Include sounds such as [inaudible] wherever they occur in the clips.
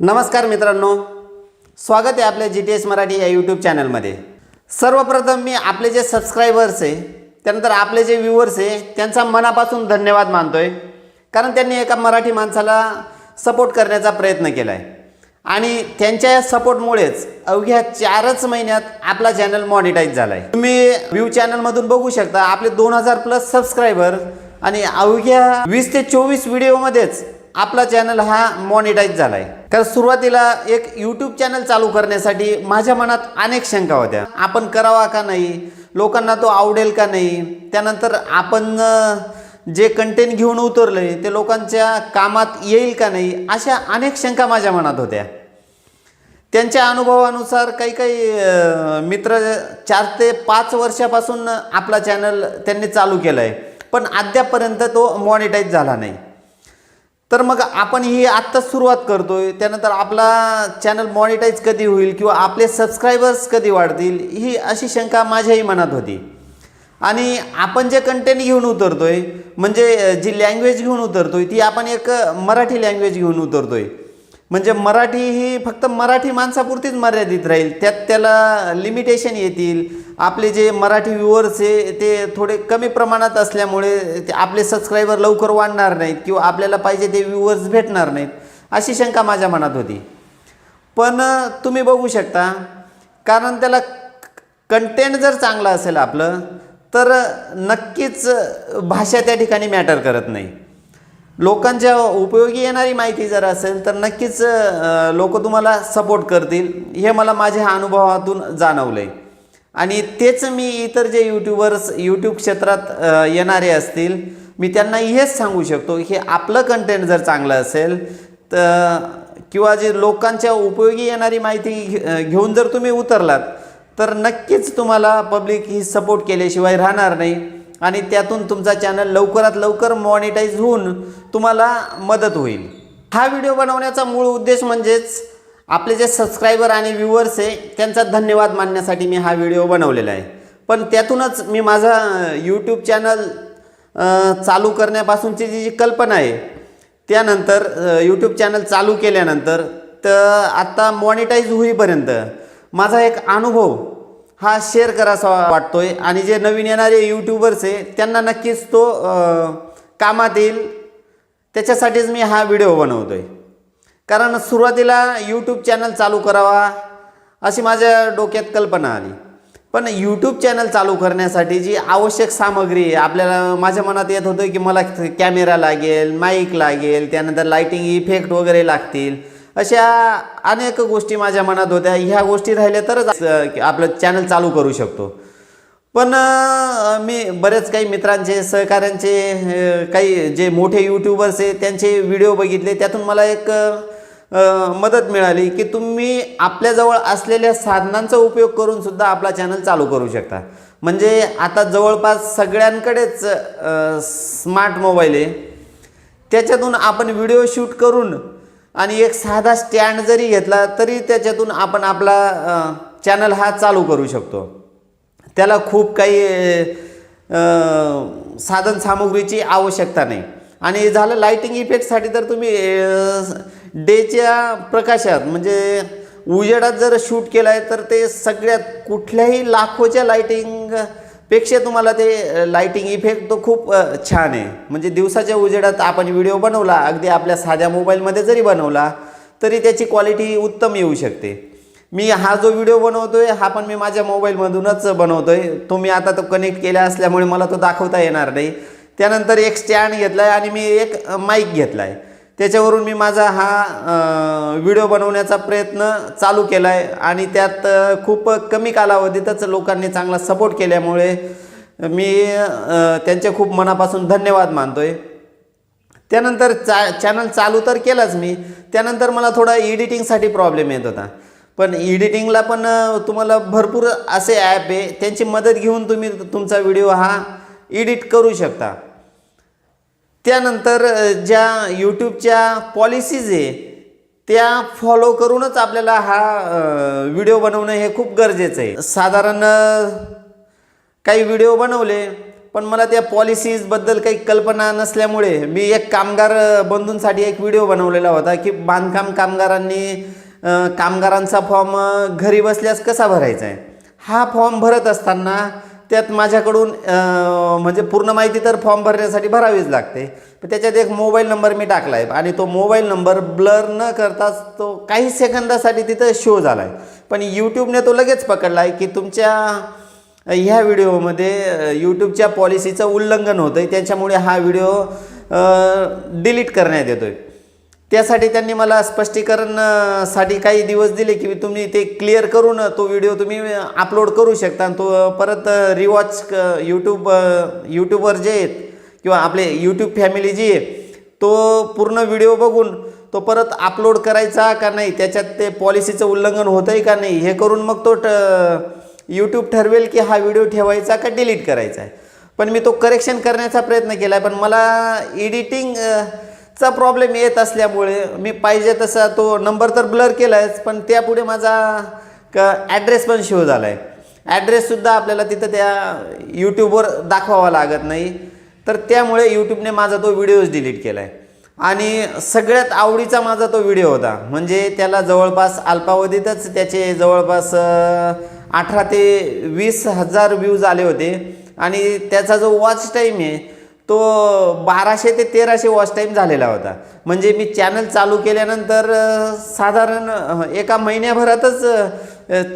नमस्कार मित्रांनो. स्वागत आहे आपल्या जी टी एस मराठी या यूट्यूब चॅनलमध्ये सर्वप्रथम मी आपले जे सबस्क्रायबर्स आहे त्यानंतर आपले जे व्ह्यूवर्स आहे त्यांचा मनापासून धन्यवाद मानतो आहे कारण त्यांनी एका मराठी माणसाला सपोर्ट करण्याचा प्रयत्न केला आहे आणि त्यांच्या या सपोर्टमुळेच अवघ्या चारच महिन्यात आपला चॅनल मॉनिटाईज झाला आहे तुम्ही व्ह्यू चॅनलमधून बघू शकता आपले दोन हजार प्लस सबस्क्रायबर आणि अवघ्या वीस ते चोवीस व्हिडिओमध्येच आपला चॅनल हा मॉनिटाईज झाला आहे कारण सुरुवातीला एक यूट्यूब चॅनल चालू करण्यासाठी माझ्या मनात अनेक शंका होत्या. आपण करावा का नाही? लोकांना तो आवडेल का नाही? त्यानंतर आपण जे कंटेंट घेऊन उतरलं आहे ते लोकांच्या कामात येईल का नाही? अशा अनेक शंका माझ्या मनात होत्या. त्यांच्या अनुभवानुसार काही काही मित्र चार ते पाच वर्षापासून आपला चॅनल त्यांनी चालू केला आहे पण अद्यापपर्यंत तो मॉनिटाईज झाला नाही. तर मग आपण ही आत्ताच सुरुवात करतोय. त्यानंतर आपला चॅनल मॉनिटाईज कधी होईल किंवा आपले सबस्क्रायबर्स कधी वाढतील ही अशी शंका माझ्याही मनात होती. आणि आपण जे कंटेंट घेऊन उतरतोय म्हणजे जी लँग्वेज घेऊन उतरतोय ती आपण एक मराठी लँग्वेज घेऊन उतरतोय. म्हणजे मराठी ही फक्त मराठी माणसापुरतीच मर्यादित राहील त्यात त्याला लिमिटेशन येतील आपले जे मराठी व्ह्युअर्स आहे ते थोडे कमी प्रमाणात असल्यामुळे ते आपले सबस्क्रायबर लवकर वाढणार नाहीत किंवा आपल्याला पाहिजे ते व्ह्युअर्स भेटणार नाहीत अशी शंका माझ्या मनात होती. पण तुम्ही बघू शकता कारण त्याला कंटेंट जर चांगलं असेल आपलं तर नक्कीच भाषा त्या ठिकाणी मॅटर करत नाही. लोकांच्या उपयोगी येणारी माहिती जर असेल तर नक्कीच लोक तुम्हाला सपोर्ट करतील. हे मला माझ्या अनुभवातून जाणवलं आहे आणि तेच मी इतर जे यूट्यूबर्स यूट्यूब क्षेत्रात येणारे असतील मी त्यांना हेच सांगू शकतो की आपलं कंटेंट जर चांगलं असेल तर किंवा जे लोकांच्या उपयोगी येणारी माहिती घे- घेऊन जर तुम्ही उतरलात तर नक्कीच तुम्हाला पब्लिक ही सपोर्ट केल्याशिवाय राहणार नाही. आणि त्यातून तुमचा चॅनल लवकरात लवकर मॉनिटाईज होऊन तुम्हाला मदत होईल. हा व्हिडिओ बनवण्याचा मूळ उद्देश म्हणजेच आपले जे सबस्क्रायबर आणि व्ह्युअर्स आहे त्यांचा धन्यवाद मानण्यासाठी मी हा व्हिडिओ बनवलेला आहे. पण त्यातूनच मी माझा यूट्यूब चॅनल चालू करण्यापासूनची जी जी कल्पना आहे त्यानंतर यूट्यूब चॅनल चालू केल्यानंतर तर आत्ता मॉनिटाईज होईपर्यंत माझा एक अनुभव हा शेअर करासा वाटतो आहे आणि जे नवीन येणारे यूट्यूबर्स आहे त्यांना नक्कीच तो कामात येईल. त्याच्यासाठीच मी हा व्हिडिओ बनवतो आहे कारण सुरुवातीला यूट्यूब चॅनल चालू करावा अशी माझ्या डोक्यात कल्पना आली. पण यूट्यूब चॅनल चालू करण्यासाठी जी आवश्यक सामग्री आहे आपल्याला माझ्या मनात येत होतं की मला कॅमेरा लागेल माईक लागेल त्यानंतर लाईटिंग इफेक्ट वगैरे लागतील अशा अनेक गोष्टी माझ्या मनात होत्या. ह्या गोष्टी राहिल्या तरच आपलं चॅनल चालू करू शकतो. पण मी बरेच काही मित्रांचे सहकाऱ्यांचे काही जे मोठे यूट्यूबर्स आहे त्यांचे व्हिडिओ बघितले. त्यातून मला एक मदत मिळाली की तुम्ही आपल्याजवळ असलेल्या साधनांचा उपयोग करून सुद्धा आपला चॅनल चालू करू शकता. म्हणजे आता जवळपास सगळ्यांकडेच स्मार्ट मोबाईल आहे. त्याच्यातून आपण व्हिडिओ शूट करून आणि एक साधा स्टँड जरी घेतला तरी त्याच्यातून आपण आपला चॅनल हा चालू करू शकतो. त्याला खूप काही साधन सामुग्रीची आवश्यकता नाही. आणि झालं लाईटिंग इफेक्टसाठी तर तुम्ही डेच्या प्रकाशात म्हणजे उजेडात जर शूट केला आहे तर ते सगळ्यात कुठल्याही लाखोच्या लाईटिंगपेक्षा तुम्हाला ते लाईटिंग इफेक्ट तो खूप छान आहे. म्हणजे दिवसाच्या उजेडात आपण व्हिडिओ बनवला अगदी आपल्या साध्या मोबाईलमध्ये जरी बनवला तरी त्याची क्वालिटी उत्तम येऊ शकते. मी हा जो व्हिडिओ बनवतो आहे हा पण मी माझ्या मोबाईलमधूनच बनवतोय. तो मी आता तो कनेक्ट केला असल्यामुळे मला तो दाखवता येणार नाही. त्यानंतर एक स्टँड घेतला आहे आणि मी एक माईक घेतला आहे त्याच्यावरून मी माझा हा व्हिडिओ बनवण्याचा प्रयत्न चालू केला आहे आणि त्यात खूप कमी कालावधीतच लोकांनी चांगला सपोर्ट केल्यामुळे मी त्यांचे खूप मनापासून धन्यवाद मानतो आहे त्यानंतर चा चॅनल चालू तर केलाच मी त्यानंतर मला थोडा एडिटिंगसाठी प्रॉब्लेम येत होता. पण एडिटिंगला पण तुम्हाला भरपूर असे ॲप आहे त्यांची मदत घेऊन तुम्ही तुमचा व्हिडिओ हा एडिट करू शकता. त्यानंतर ज्या यूट्यूबच्या पॉलिसीज आहे त्या फॉलो करूनच आपल्याला हा व्हिडिओ बनवणं हे खूप गरजेचं आहे. साधारण काही व्हिडिओ बनवले पण मला त्या पॉलिसीजबद्दल काही कल्पना नसल्यामुळे मी एक कामगार बंधूंसाठी एक व्हिडिओ बनवलेला होता की बांधकाम कामगारांनी कामगारांचा फॉर्म घरी बसल्यास कसा भरायचा आहे? हा फॉर्म भरत असताना त्यात माझ्याकडून म्हणजे पूर्ण माहिती तर फॉर्म भरण्यासाठी भरावीच लागते. पण त्याच्यात एक मोबाईल नंबर मी टाकला आहे आणि तो मोबाईल नंबर ब्लर न करताच तो काही सेकंदासाठी तिथं शो झाला आहे पण यूट्यूबने तो लगेच पकडला आहे की तुमच्या ह्या व्हिडिओमध्ये यूट्यूबच्या पॉलिसीचं उल्लंघन होतं आहे त्याच्यामुळे हा व्हिडिओ डिलीट करण्यात येतो आहे त्यासाठी त्यांनी मला स्पष्टीकरणसाठी काही दिवस दिले की तुम्ही ते क्लिअर करून तो व्हिडिओ तुम्ही अपलोड करू शकता. आणि तो परत रिवॉच क यूट्यूब यूट्यूबवर जे आहेत किंवा आपले यूट्यूब फॅमिली जी आहे तो पूर्ण व्हिडिओ बघून तो परत अपलोड करायचा का नाही त्याच्यात ते पॉलिसीचं उल्लंघन होतं आहे का नाही हे करून मग तो ट यूट्यूब ठरवेल की हा व्हिडिओ ठेवायचा का डिलीट करायचा आहे. पण मी तो करेक्शन करण्याचा प्रयत्न केला आहे पण मला एडिटिंग चा प्रॉब्लेम येत असल्यामुळे मी पाहिजे तसा तो नंबर तर ब्लर केला आहेच पण त्यापुढे माझा क ॲड्रेस पण शो झाला आहे ॲड्रेससुद्धा आपल्याला तिथं त्या यूट्यूबवर दाखवावा लागत नाही. तर त्यामुळे यूट्यूबने माझा तो व्हिडिओज डिलीट केला आहे आणि सगळ्यात आवडीचा माझा तो व्हिडिओ होता. म्हणजे त्याला जवळपास अल्पावधीतच त्याचे जवळपास अठरा ते वीस हजार व्ह्यूज आले होते. आणि त्याचा जो वॉच टाईम आहे तो बाराशे ते तेराशे वॉच टाईम झालेला होता. म्हणजे मी चॅनल चालू केल्यानंतर साधारण एका महिन्याभरातच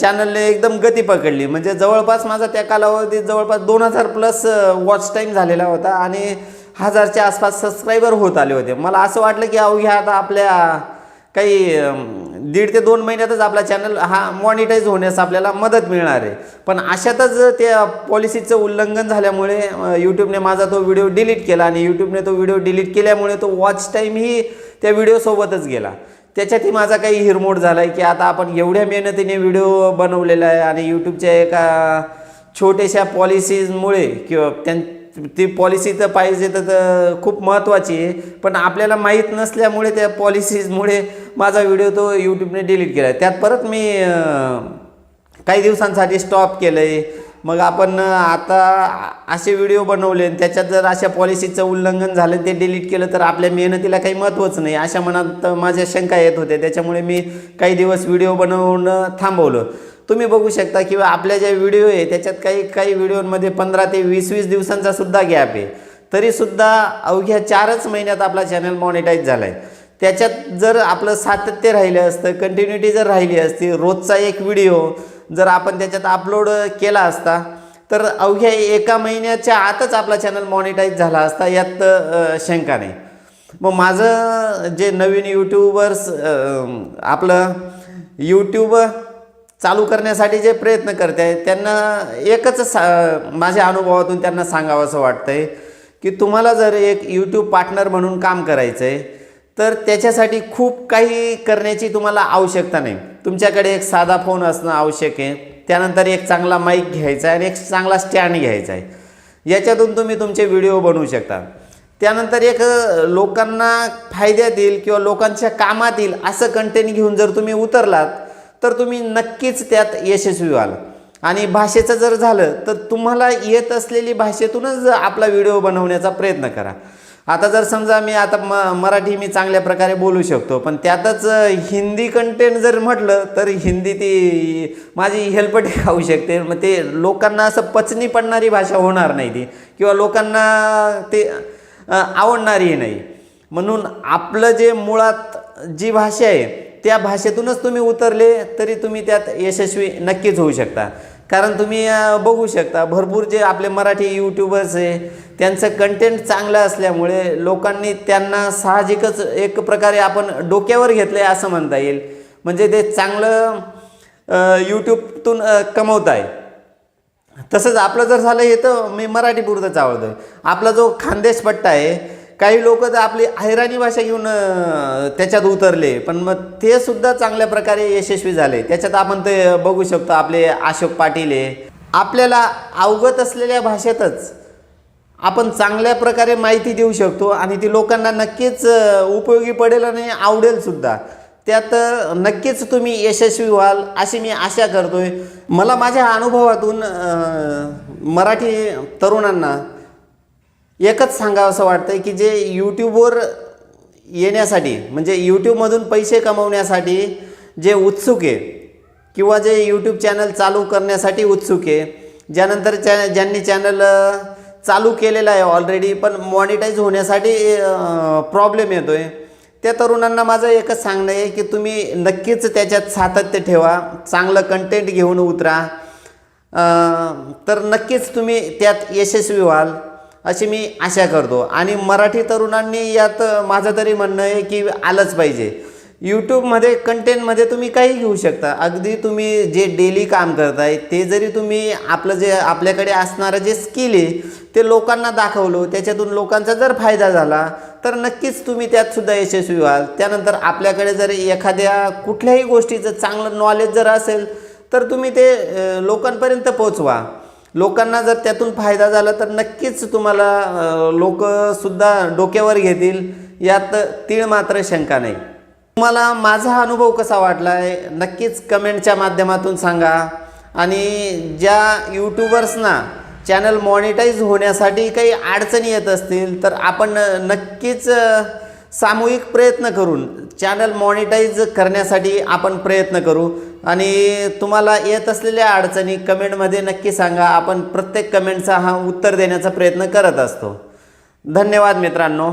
चॅनलने एकदम गती पकडली. म्हणजे जवळपास माझा त्या कालावधीत जवळपास दोन हजार प्लस वॉच टाईम झालेला होता आणि हजारच्या आसपास सबस्क्रायबर होत आले होते. मला असं वाटलं की अवघ्या आता आपल्या काही दीड ते दोन महिन्यातच आपला चॅनल हा मॉनिटाईज होण्यास आपल्याला मदत मिळणार आहे. पण अशातच त्या पॉलिसीचं उल्लंघन झाल्यामुळे यूट्यूबने माझा तो व्हिडिओ डिलीट केला आणि यूट्यूबने तो व्हिडिओ डिलीट केल्यामुळे तो वॉच टाईमही त्या व्हिडिओसोबतच गेला. त्याच्यातही माझा काही हिरमोड झाला आहे की आता आपण एवढ्या मेहनतीने व्हिडिओ बनवलेला आहे आणि यूट्यूबच्या एका छोट्याशा पॉलिसीजमुळे किंवा त्यां ती पॉलिसी तर पाहिजे तर तर खूप महत्त्वाची आहे. पण आपल्याला माहीत नसल्यामुळे त्या पॉलिसीजमुळे माझा व्हिडिओ तो यूट्यूबने डिलीट केला आहे त्यात परत मी काही दिवसांसाठी स्टॉप केलं आहे मग आपण आता असे व्हिडिओ बनवले आणि त्याच्यात जर अशा पॉलिसीचं उल्लंघन झालं ते डिलीट केलं तर आपल्या मेहनतीला काही महत्त्वच नाही. अशा मनात माझ्या शंका येत होत्या. त्याच्यामुळे मी काही दिवस व्हिडिओ बनवणं थांबवलं. तुम्ही बघू शकता किंवा आपल्या ज्या व्हिडिओ आहे त्याच्यात काही काही व्हिडिओमध्ये पंधरा ते वीस वीस दिवसांचा सुद्धा गॅप आहे. तरीसुद्धा अवघ्या चारच महिन्यात आपला चॅनल मॉनिटाईज झाला आहे त्याच्यात जर आपलं सातत्य राहिलं असतं कंटिन्युटी जर राहिली असती रोजचा एक व्हिडिओ जर आपण त्याच्यात अपलोड केला असता तर अवघ्या एका महिन्याच्या आतच आपला चॅनल मॉनिटाईज झाला असता यात शंका नाही. मग माझं जे नवीन यूट्यूबर्स आपलं यूट्यूब चालू करण्यासाठी जे प्रयत्न करते आहेत त्यांना एकच सा माझ्या अनुभवातून त्यांना सांगावं असं वाटतं आहे की तुम्हाला जर एक यूट्यूब पार्टनर म्हणून काम करायचं आहे तर त्याच्यासाठी खूप काही करण्याची तुम्हाला आवश्यकता नाही. तुमच्याकडे एक साधा फोन असणं आवश्यक आहे त्यानंतर एक चांगला माईक घ्यायचा आहे आणि एक चांगला स्टँड घ्यायचा आहे याच्यातून तुम्ही तुमचे व्हिडिओ बनवू शकता. त्यानंतर एक लोकांना फायद्यात येईल किंवा लोकांच्या कामात येईल असं कंटेंट घेऊन जर तुम्ही उतरलात तर तुम्ही नक्कीच त्यात यशस्वी व्हाल. आणि भाषेचं जर झालं तर तुम्हाला येत असलेली भाषेतूनच आपला व्हिडिओ बनवण्याचा प्रयत्न करा. आता जर समजा मी आता म मराठी मी चांगल्या प्रकारे बोलू शकतो पण त्यातच हिंदी कंटेंट जर म्हटलं तर हिंदी ती माझी हेल्पटे [laughs] खाऊ शकते. मग ते लोकांना असं पचनी पडणारी भाषा होणार नाही ती किंवा लोकांना ते अ, आवडणारी नाही. म्हणून आपलं जे मुळात जी भाषा आहे त्या भाषेतूनच तुम्ही उतरले तरी तुम्ही त्यात यशस्वी नक्कीच होऊ शकता. कारण तुम्ही बघू शकता भरपूर जे आपले मराठी यूट्यूबर्स आहे त्यांचं कंटेंट चांगलं असल्यामुळे लोकांनी त्यांना साहजिकच एक प्रकारे आपण डोक्यावर घेतलं आहे असं म्हणता येईल. म्हणजे ते चांगलं यूट्यूबतून कमवत आहे तसंच आपलं जर झालं हे तर मी मराठी पुरतंच आवडतं आपला जो खानदेश पट्टा आहे काही लोक तर आपली हैराणी भाषा घेऊन त्याच्यात उतरले. पण मग ते सुद्धा चांगल्या प्रकारे यशस्वी झाले. त्याच्यात आपण ते बघू शकतो आपले अशोक पाटील आहे आपल्याला अवगत असलेल्या भाषेतच आपण चांगल्या प्रकारे माहिती देऊ शकतो आणि ती लोकांना नक्कीच उपयोगी पडेल आणि आवडेल सुद्धा. त्यात नक्कीच तुम्ही यशस्वी व्हाल अशी मी आशा करतोय. मला माझ्या अनुभवातून मराठी तरुणांना एकच सांगावं असं वाटतं की जे यूट्यूबवर येण्यासाठी म्हणजे यूट्यूबमधून पैसे कमवण्यासाठी जे उत्सुक आहे किंवा जे यूट्यूब चॅनल चालू करण्यासाठी उत्सुक आहे ज्यानंतर चॅ ज्यांनी चॅनल चालू केलेलं आहे ऑलरेडी पण मॉनिटाईज होण्यासाठी प्रॉब्लेम येतो आहे त्या तरुणांना माझं एकच सांगणं आहे की तुम्ही नक्कीच त्याच्यात सातत्य ठेवा चांगलं कंटेंट घेऊन उतरा. तर नक्कीच तुम्ही त्यात यशस्वी व्हाल. अशी मी आशा करतो. आणि मराठी तरुणांनी यात माझं तरी म्हणणं आहे की आलंच पाहिजे. यूट्यूबमध्ये कंटेंटमध्ये तुम्ही काही घेऊ शकता. अगदी तुम्ही जे डेली काम करताय ते जरी तुम्ही आपलं जे आपल्याकडे असणारं जे स्किल आहे ते लोकांना दाखवलं त्याच्यातून लोकांचा जर फायदा झाला तर नक्कीच तुम्ही त्यातसुद्धा यशस्वी व्हाल. त्यानंतर आपल्याकडे जर एखाद्या कुठल्याही गोष्टीचं चांगलं नॉलेज जर असेल तर तुम्ही ते लोकांपर्यंत पोचवा. लोकांना जर त्यातून फायदा झाला तर नक्कीच तुम्हाला लोकसुद्धा डोक्यावर घेतील. यात तीळ मात्र शंका नाही. तुम्हाला माझा अनुभव कसा वाटला आहे नक्कीच कमेंटच्या माध्यमातून सांगा. आणि ज्या यूट्यूबर्सना चॅनल मॉनिटाईज होण्यासाठी काही अडचणी येत असतील तर आपण नक्कीच सामूहिक प्रयत्न करून चॅनल मॉनिटाईज करण्यासाठी आपण प्रयत्न करू. आणि तुम्हाला येत असलेल्या अडचणी कमेंटमध्ये नक्की सांगा. आपण प्रत्येक कमेंटचा हा उत्तर देण्याचा प्रयत्न करत असतो. धन्यवाद मित्रांनो.